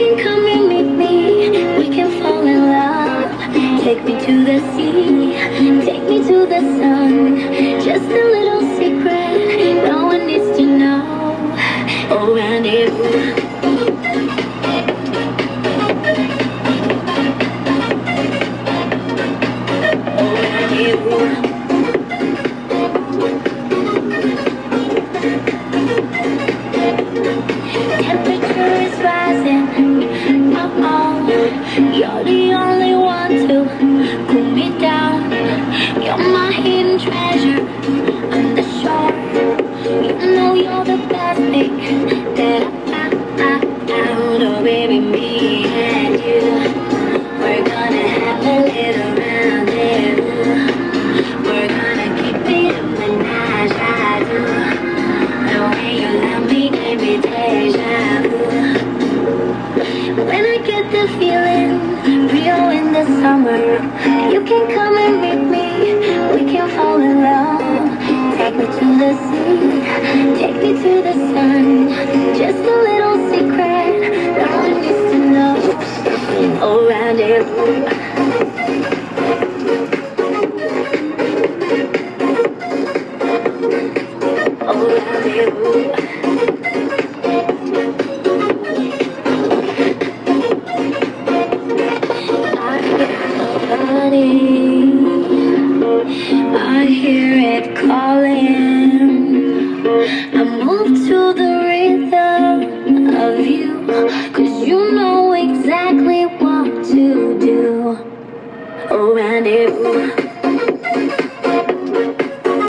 can come and meet me. We can fall in love. Take me to the sea. You're the only one to cool me down. You're my hidden treasure on the shore. You know you're the best thing that I, Rio in the summer, you can come and meet me. We can fall in love. Take me to the sea, take me to the sun. Just a little secret, no one needs to know. Oh, rendezvous. Oh, I hear it calling. I move to the rhythm of you, you know exactly what to do. Rendezvous.